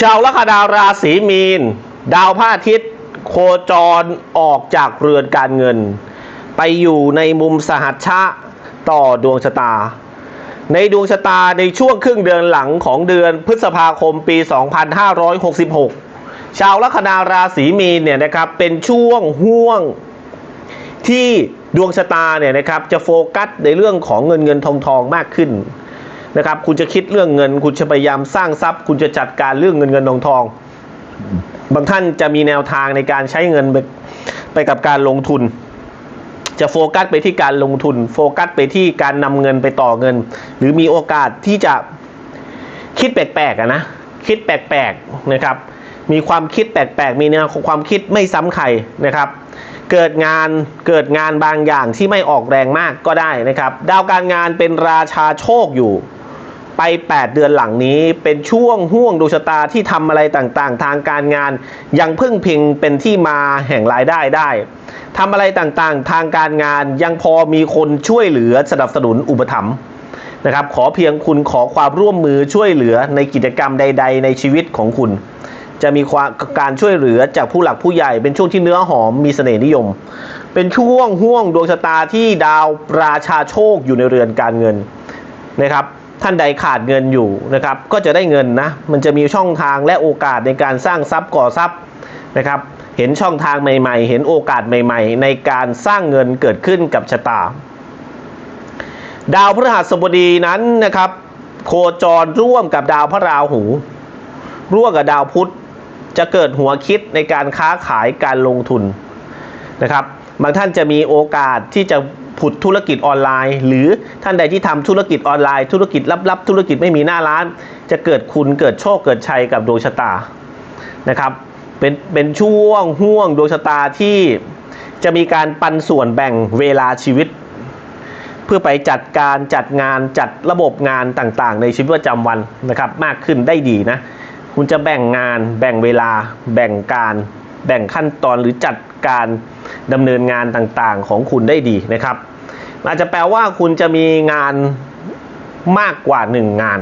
ชาวลัคนาราศีมีน ดาวพระอาทิตย์ โคจรออกจากเรือนการเงิน ไปอยู่ในมุมสหัชชะต่อดวงชะตา ในดวงชะตาในช่วงครึ่งเดือนหลังของเดือนพฤษภาคมปี 2566 ชาวลัคนาราศีมีนเนี่ยนะครับเป็นช่วงห่วงที่ดวงชะตาเนี่ยนะครับจะโฟกัสในเรื่องของเงินเงินทองทองมากขึ้น นะครับ คุณจะคิดเรื่องเงิน คุณจะพยายามสร้างทรัพย์ คุณจะจัดการเรื่องเงินเงินทองทอง บางท่านจะมีแนวทางในการใช้เงินไปไปกับการลงทุน จะโฟกัสไปที่การลงทุน โฟกัสไปที่การนำเงินไปต่อเงิน หรือมีโอกาสที่จะคิดแปลกๆนะคิดแปลกๆนะครับ มีความคิดแปลกๆ มีแนวความคิดไม่ซ้ำใครนะครับ เกิดงานเกิดงานบางอย่างที่ไม่ออกแรงมากก็ได้นะครับ ดาวการงานเป็นราชาโชคอยู่ ไป 8 เดือนหลังนี้เป็นช่วงห่วงดวงชะตาที่ทำอะไรต่างๆ ทางการงาน ยังพึ่งพิงเป็นที่มาแห่งรายได้ได้ทำอะไรต่างๆ ทางการงานยังพอมีคนช่วยเหลือสนับสนุนอุปถัมภ์นะครับขอเพียงคุณขอความร่วมมือช่วยเหลือในกิจกรรมใด ๆ ในชีวิตของคุณ จะมีความการช่วยเหลือจากผู้หลักผู้ใหญ่เป็นช่วงที่เนื้อหอมมีเสน่ห์นิยม เป็นช่วงห่วงดวงชะตาที่ดาวราชาโชคอยู่ในเรือนการเงินนะครับ ท่านใดขาดเงินอยู่นะครับ ก็จะได้เงินนะ มันจะมีช่องทางและโอกาสในการสร้างทรัพย์ก่อทรัพย์นะครับ เห็นช่องทางใหม่ ๆ เห็นโอกาสใหม่ ๆ ในการสร้างเงินเกิดขึ้นกับชะตา ดาวพฤหัสบดีนั้นนะครับ โคจรร่วมกับดาวพระราหู ร่วมกับดาวพุธจะเกิดหัวคิดในการค้าขายการลงทุนนะครับบางท่านจะมีโอกาสที่จะ ผุดธุรกิจออนไลน์ หรือท่านใดที่ทำธุรกิจออนไลน์ ธุรกิจลับๆธุรกิจไม่มีหน้าร้าน จะเกิดคุณเกิดโชคเกิดชัยกับดวงชะตานะครับเป็นเป็นช่วงห่วงดวงชะตาที่จะมีการปันส่วนแบ่งเวลาชีวิต เพื่อไปจัดการจัดงานจัดระบบงานต่างๆ ในชีวิตประจำวันนะครับ มากขึ้นได้ดีนะ คุณจะแบ่งงานแบ่งเวลา แบ่งการแบ่งขั้นตอนหรือจัดการดำเนินงานต่างๆ ของคุณได้ดีนะครับ อาจจะแปลว่าคุณจะมีงานมากกว่าหนึ่งงาน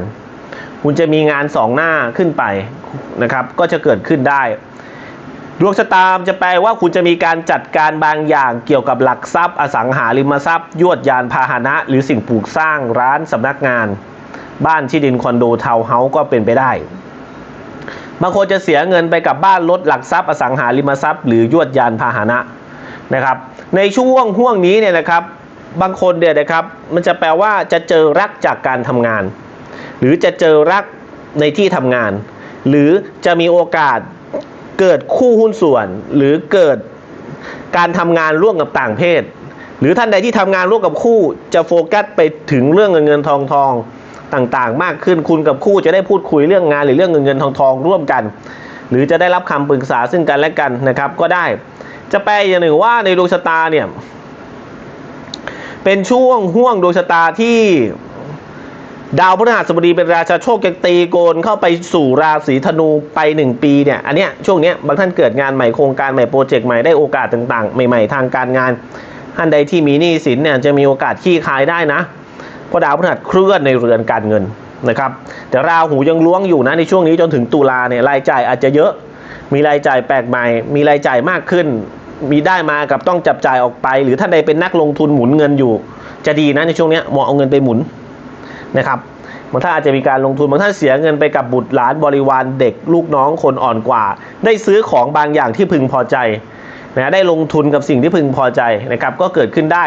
คุณจะมีงานสองหน้าขึ้นไปนะครับ ก็จะเกิดขึ้นได้ ดวงชะตาจะแปลว่าคุณจะมีการจัดการบางอย่างเกี่ยวกับหลักทรัพย์ อสังหาริมทรัพย์ ยวดยานพาหนะ หรือสิ่งปลูกสร้างร้านสำนักงาน บ้านที่ดินคอนโดทาวน์เฮาส์ก็เป็นไปได้บางคนจะเสียเงินไปกับบ้านรถหลักทรัพย์อสังหาริมทรัพย์ หรือยวดยานพาหนะนะครับ ในช่วงห่วงนี้เนี่ยนะครับ บางคนเนี่ยนะครับมันจะแปลว่าจะเจอรักจากการทำงาน หรือจะเจอรักในที่ทำงาน หรือจะมีโอกาสเกิดคู่หุ้นส่วน หรือเกิดการทำงานร่วมกับต่างเพศ หรือท่านใดที่ทำงานร่วมกับคู่จะโฟกัสไปถึงเรื่องเงินเงินทองทองต่างๆ มากขึ้นคุณกับคู่จะได้พูดคุยเรื่องงานหรือเรื่องเงินเงินทองทองร่วมกัน หรือจะได้รับคำปรึกษาซึ่งกันและกันนะครับก็ได้ จะแปลอย่างหนึ่งว่าในดวงชะตาเนี่ย เป็นช่วงห่วงดวงชะตาที่ดาวพฤหัสบดีเป็นราชาโชคยังตีโกนเข้าไปสู่ราศีธนูไปหนึ่งปีเนี่ยอันเนี้ยช่วงเนี้ยบางท่านเกิดงานใหม่โครงการใหม่โปรเจกต์ใหม่ได้โอกาสต่างๆ ใหม่ๆ ทางการงานท่านใดที่มีหนี้สินเนี่ยจะมีโอกาสขี้คายได้นะเพราะดาวพฤหัสเคลื่อนในเรือนการเงินนะครับแต่ราหูยังล้วงอยู่นะในช่วงนี้จนถึงตุลาเนี่ยรายจ่ายอาจจะเยอะ มีรายจ่ายแปลกใหม่ มีรายจ่ายมากขึ้น มีได้มากับต้องจับจ่ายออกไป หรือท่านใดเป็นนักลงทุนหมุนเงินอยู่ จะดีนะในช่วงนี้เหมาะเอาเงินไปหมุนนะครับบางท่านอาจจะมีการลงทุนบางท่านเสียเงินไปกับบุตรหลานบริวารเด็กลูกน้องคนอ่อนกว่า ได้ซื้อของบางอย่างที่พึงพอใจนะได้ลงทุนกับสิ่งที่พึงพอใจนะครับก็เกิดขึ้นได้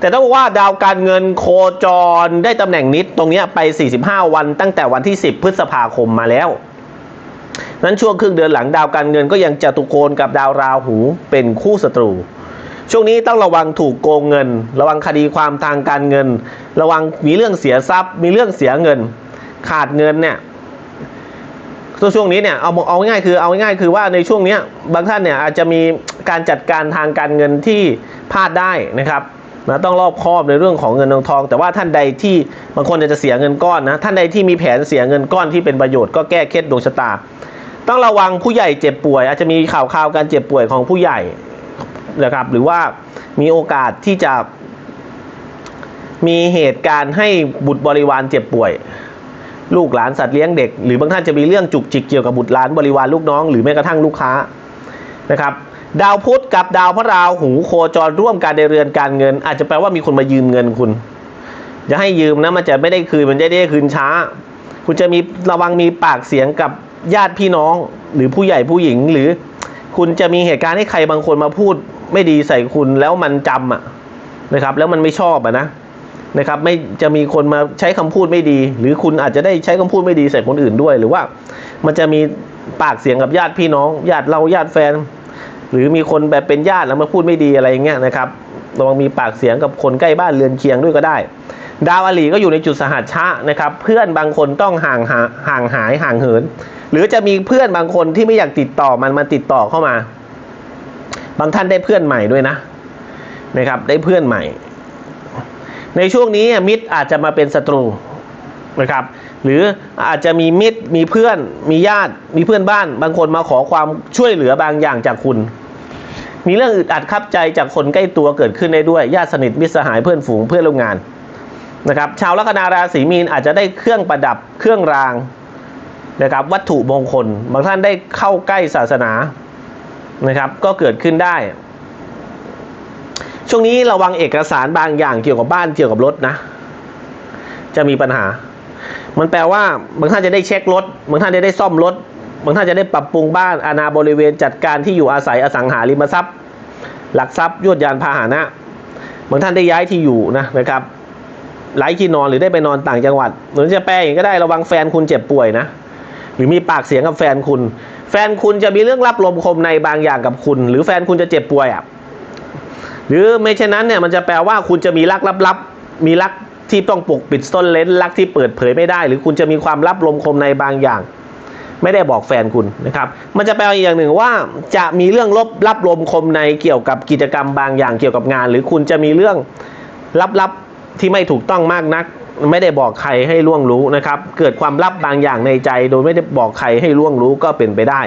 แต่ต้องบอกว่าดาวการเงินโคจรได้ตำแหน่งนิดตรงนี้ไป 45 วันตั้งแต่วันที่ 10 พฤษภาคมมาแล้ว นั้นช่วงครึ่งเดือนหลังดาวการเงินก็ยังจะตุโกนกับดาวราหูเป็นคู่ศัตรู ช่วงนี้ต้องระวังถูกโกงเงิน ระวังคดีความทางการเงิน ระวังมีเรื่องเสียทรัพย์ มีเรื่องเสียเงิน ขาดเงินเนี่ยช่วงนี้เนี่ยเอาเอาง่ายๆคือเอาง่ายๆคือว่าในช่วงนี้บางท่านเนี่ยอาจจะมีการจัดการทางการเงินที่พลาดได้นะครับ นะต้องรอบคอบในเรื่องของเงินทองแต่ว่าท่านใดที่บางคนอาจจะเสียเงินก้อนนะท่านใดที่มีแผนเสียเงินก้อนที่เป็นประโยชน์ก็แก้เคล็ดดวงชะตา ต้องระวังผู้ใหญ่เจ็บป่วย อาจจะมีข่าวข่าวการเจ็บป่วยของผู้ใหญ่นะครับ หรือว่ามีโอกาสที่จะ มีเหตุการณ์ให้บุตรบริวารเจ็บป่วย ลูกหลานสัตว์เลี้ยงเด็ก หรือบางท่านจะมีเรื่องจุกจิกเกี่ยวกับบุตรหลานบริวารลูกน้อง หรือแม้กระทั่งลูกค้านะครับ ดาวพุธกับดาวพระราหูโคจรร่วมกันในเรือนการเงิน อาจจะแปลว่ามีคนมายืมเงินคุณ จะให้ยืมนะมันจะไม่ได้คืนมันจะได้คืนช้า คุณจะมีระวังมีปากเสียงกับญาติพี่น้อง หรือผู้ใหญ่ผู้หญิงหรือ คุณจะมีเหตุการณ์ให้ใครบางคนมาพูด ไม่ดีใส่คุณแล้วมันจำอะนะครับ แล้วมันไม่ชอบอะนะนะครับไม่จะมีคนมาใช้คำพูดไม่ดี หรือคุณอาจจะได้ใช้คำพูดไม่ดีใส่คนอื่นด้วย หรือว่า มันจะมีปากเสียงกับญาติพี่น้องญาติเราญาติแฟน หรือมีคนแบบเป็นญาติแล้วมาพูดไม่ดีอะไรอย่างเงี้ยนะครับระวังมีปากเสียงกับคนใกล้บ้านเรือนเคียงด้วยก็ได้ ดาวอลีก็อยู่ในจุดสหัสชะนะครับ เพื่อนบางคนต้องห่างหาห่างหายห่างเหิน หรือจะมีเพื่อนบางคนที่ไม่อยากติดต่อมันมาติดต่อเข้ามา บางท่านได้เพื่อนใหม่ด้วยนะนะครับ ได้เพื่อนใหม่ ในช่วงนี้มิตรอาจจะมาเป็นศัตรูนะครับ หรืออาจจะมีมิตรมีเพื่อนมีญาติมีเพื่อนบ้าน บางคนมาขอความช่วยเหลือบางอย่างจากคุณ มีเรื่องอึดอัดคับใจจากคนใกล้ตัวเกิดขึ้นได้ด้วยญาติสนิทมิตรสหายเพื่อนฝูงเพื่อนร่วมงานนะครับ ชาวลัคนาราศีมีนอาจจะได้เครื่องประดับเครื่องรางนะครับวัตถุมงคล บางท่านได้เข้าใกล้ศาสนานะครับ ก็เกิดขึ้นได้ ช่วงนี้ระวังเอกสารบางอย่างเกี่ยวกับบ้านเกี่ยวกับรถนะ จะมีปัญหา มันแปลว่าบางท่านจะได้เช็ครถบางท่านจะได้ซ่อมรถ บางท่านจะได้ปรับปรุงบ้านอาณาบริเวณจัดการที่อยู่อาศัยอสังหาริมทรัพย์ หลักทรัพย์ยวดยานพาหนะ บางท่านได้ย้ายที่อยู่นะนะครับไร้ที่นอนหรือได้ไปนอนต่างจังหวัดหรือจะแปลอย่างก็ได้ระวังแฟนคุณเจ็บป่วยนะหรือมีปากเสียงกับแฟนคุณ แฟนคุณจะมีเรื่องรับลมคมในบางอย่างกับคุณ หรือแฟนคุณจะเจ็บป่วยอะหรือไม่เช่นนั้นเนี่ยมันจะแปลว่าคุณจะมีรักลับๆมีรักที่ต้องปกปิดต้นเลนรักที่เปิดเผยไม่ได้ หรือคุณจะมีความรับลมคมในบางอย่าง ไม่ได้บอกแฟนคุณนะครับ มันจะแปลอีกอย่างหนึ่งว่าจะมีเรื่องลบรับลมคมในเกี่ยวกับกิจกรรมบางอย่างเกี่ยวกับงาน หรือคุณจะมีเรื่องลับๆที่ไม่ถูกต้องมากนัก ไม่ได้บอกใครให้ล่วงรู้นะครับ เกิดความลับบางอย่างในใจ โดยไม่ได้บอกใครให้ล่วงรู้ก็เป็นไปได้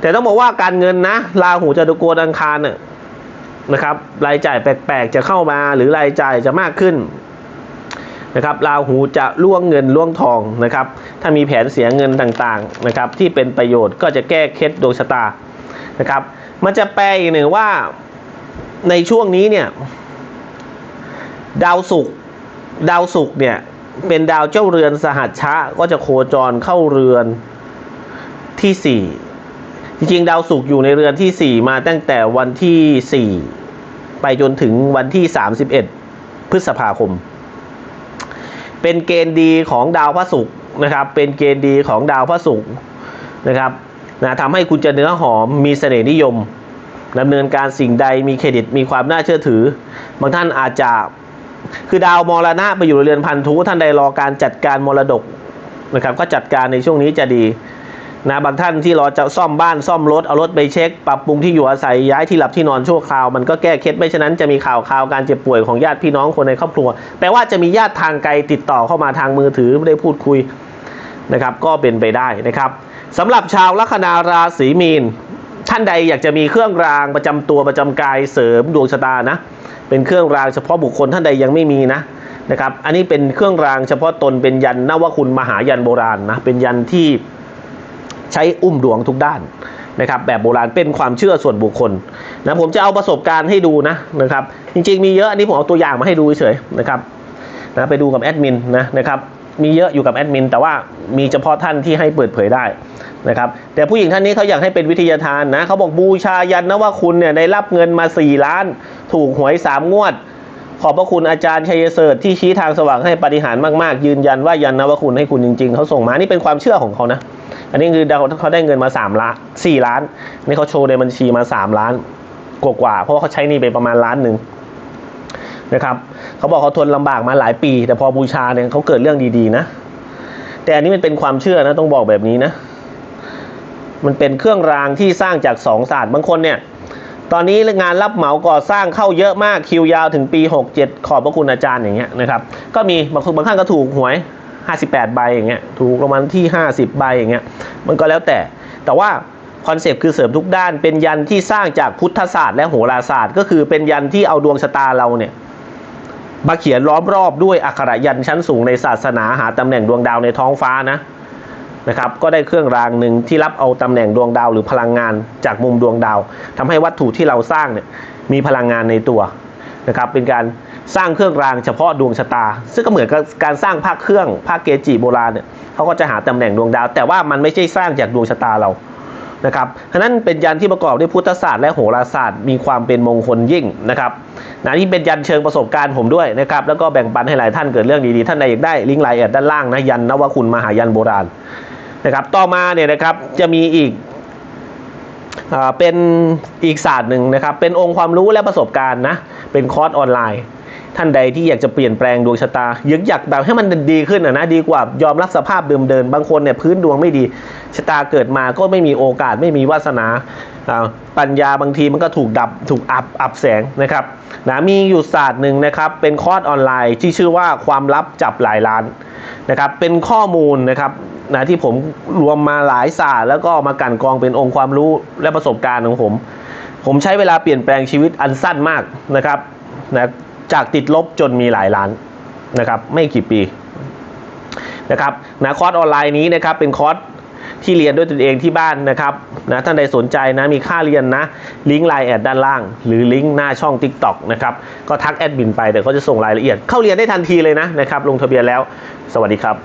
แต่ต้องบอกว่าการเงินนะราหูจตุโกนอังคารเนี่ยนะครับรายจ่ายแปลกๆจะเข้ามาหรือรายจ่ายจะมากขึ้น นะครับราหูจะล่วงเงินล่วงทองนะครับ ถ้ามีแผนเสียเงินต่างๆนะครับ ที่เป็นประโยชน์ก็จะแก้เคล็ดดวงชะตานะครับ มันจะแปลอีกหนึ่งว่าในช่วงนี้เนี่ยดาวศุกร์ดาวศุกร์เนี่ยเป็นดาวเจ้าเรือนสหัชชะก็จะโคจรเข้าเรือนที่สี่จริงๆ ดาวศุกร์อยู่ในเรือนที่สี่มาตั้งแต่วันที่สี่ไปจนถึงวันที่สามสิบเอ็ดพฤษภาคม เป็นเกณฑ์ดีของดาวพระศุกร์นะครับ เป็นเกณฑ์ดีของดาวพระศุกร์นะครับนะทำให้คุณจะเนื้อหอมมีเสน่ห์นิยมดำเนินการสิ่งใดมีเครดิตมีความน่าเชื่อถือ บางท่านอาจจะคือดาวมรณะไปอยู่ในเรือนพันธุท่านใดรอการจัดการมรดกนะครับก็จัดการในช่วงนี้จะดี นะบางท่านที่รอจะซ่อมบ้านซ่อมรถเอารถไปเช็ค ปรับปรุงที่อยู่อาศัยย้ายที่หลับที่นอนชั่วคราวมันก็แก้เคล็ดไม่ฉะนั้นจะมีข่าวข่าวการเจ็บป่วยของญาติพี่น้องคนในครอบครัว แปลว่าจะมีญาติทางไกลติดต่อเข้ามาทางมือถือไม่ได้พูดคุยนะครับ ก็เป็นไปได้นะครับสำหรับชาวลัคนาราศีมีน ท่านใดอยากจะมีเครื่องรางประจำตัวประจำกายเสริมดวงชะตานะเป็นเครื่องรางเฉพาะบุคคลท่านใดยังไม่มีนะนะครับ อันนี้เป็นเครื่องรางเฉพาะตนเป็นยันนวคุณมหายันโบราณนะเป็นยันที่ ใช้อุ้มดวงทุกด้านนะครับแบบโบราณเป็นความเชื่อส่วนบุคคลนะผมจะเอาประสบการณ์ให้ดูนะนะครับจริง ๆ มีเยอะอันนี้ผมเอาตัวอย่างมาให้ดูเฉยๆนะครับนะไปดูกับแอดมินนะนะครับมีเยอะอยู่กับแอดมินแต่ว่ามีเฉพาะท่านที่ให้เปิดเผยได้นะครับแต่ผู้หญิงท่านนี้เขาอยากให้เป็นวิทยาทานนะเขาบอกบูชายันนะว่าคุณเนี่ยได้รับเงินมา 4 ล้าน ถูกหวย 3 งวด ขอบพระคุณอาจารย์ชัยเสริฐที่ชี้ทางสว่างให้ปฏิหารมากๆ ยืนยันว่ายันนะว่าคุณให้คุณจริง ๆเขาส่งมานี่เป็นความเชื่อของเขานะ อันนี้คือเขาได้เงินมา3ล้าน4ล้านนี่เขาโชว์ในบัญชีมา 3 ล้านกว่าๆเพราะว่าเขาใช้หนี่ไปประมาณล้านหนึ่งนะครับเขาบอกเขาทนลำบากมาหลายปี แต่พอบูชาเนี่ยเขาเกิดเรื่องดีๆนะ แต่อันนี้มันเป็นความเชื่อนะต้องบอกแบบนี้นะ มันเป็นเครื่องรางที่สร้างจากสองศาสตร์บางคนเนี่ย ตอนนี้งานรับเหมาก่อสร้างเข้าเยอะมากคิวยาวถึงปี 67 ขอบพระคุณอาจารย์อย่างเงี้ยนะครับ ก็มีบางคนบางท่านก็ถูกหวย 58 ใบอย่างเงี้ยถูกรางวัลที่ 50 ใบอย่างเงี้ยมันก็แล้วแต่ แต่ว่าคอนเซปต์คือเสริมทุกด้าน เป็นยันที่สร้างจากพุทธศาสตร์และโหราศาสตร์ ก็คือเป็นยันที่เอาดวงชะตาเราเนี่ยมาเขียนล้อมรอบด้วยอักขระยันชั้นสูงในศาสนาหาตำแหน่งดวงดาวในท้องฟ้านะนะครับก็ได้เครื่องรางหนึ่งที่รับเอาตำแหน่งดวงดาวหรือพลังงานจากมุมดวงดาวทำให้วัตถุที่เราสร้างเนี่ยมีพลังงานในตัวนะครับเป็นการ สร้างเครื่องรางเฉพาะดวงชะตา ซึ่งก็เหมือนกับการสร้างภาคเครื่องภาคเกจิโบราณเนี่ยเขาก็จะหาตำแหน่งดวงดาว แต่ว่ามันไม่ใช่สร้างจากดวงชะตาเรานะครับฉะนั้นเป็นยันที่ประกอบด้วยพุทธศาสตร์และโหราศาสตร์มีความเป็นมงคลยิ่งนะครับนะนี่เป็นยันเชิงประสบการณ์ผมด้วยนะครับแล้วก็แบ่งปันให้หลายท่านเกิดเรื่องดีๆท่านใดอยากได้ลิงก์ไลน์แอดด้านล่างนะยันนวคุณมหายันโบราณนะครับต่อมาเนี่ยนะครับจะมีอีกอเป็นอีกศาสตร์หนึ่งนะครับเป็นองค์ความรู้และประสบการณ์นะเป็นคอร์สออนไลน์ ท่านใดที่อยากจะเปลี่ยนแปลงดวงชะตาอยากอยากแบบให้มันดีขึ้นนะนะดีกว่ายอมรับสภาพเดิมเดินบางคนเนี่ยพื้นดวงไม่ดีชะตาเกิดมาก็ไม่มีโอกาสไม่มีวาสนาอ่าปัญญาบางทีมันก็ถูกดับถูกอับอับแสงนะครับนะมีอยู่ศาสตร์หนึ่งนะครับเป็นคอร์สออนไลน์ที่ชื่อว่าความลับจับหลายล้านนะครับเป็นข้อมูลนะครับนะที่ผมรวมมาหลายศาสตร์แล้วก็มากลั่นกรองเป็นองค์ความรู้และประสบการณ์ของผม ผมใช้เวลาเปลี่ยนแปลงชีวิตอันสั้นมากนะครับนะ จากติดลบจนมีหลายล้านนะครับไม่กี่ปีนะครับนะคอร์สออนไลน์นี้นะครับเป็นคอร์สที่เรียนด้วยตนเองที่บ้านนะครับนะท่านใดสนใจนะมีค่าเรียนนะลิงก์ไลน์แอดด้านล่าง หรือลิงก์หน้าช่อง TikTok นะครับก็ทักแอดมินไปเดี๋ยวเขาจะส่งรายละเอียดเข้าเรียนได้ทันทีเลยนะนะครับลงทะเบียนแล้ว สวัสดีครับ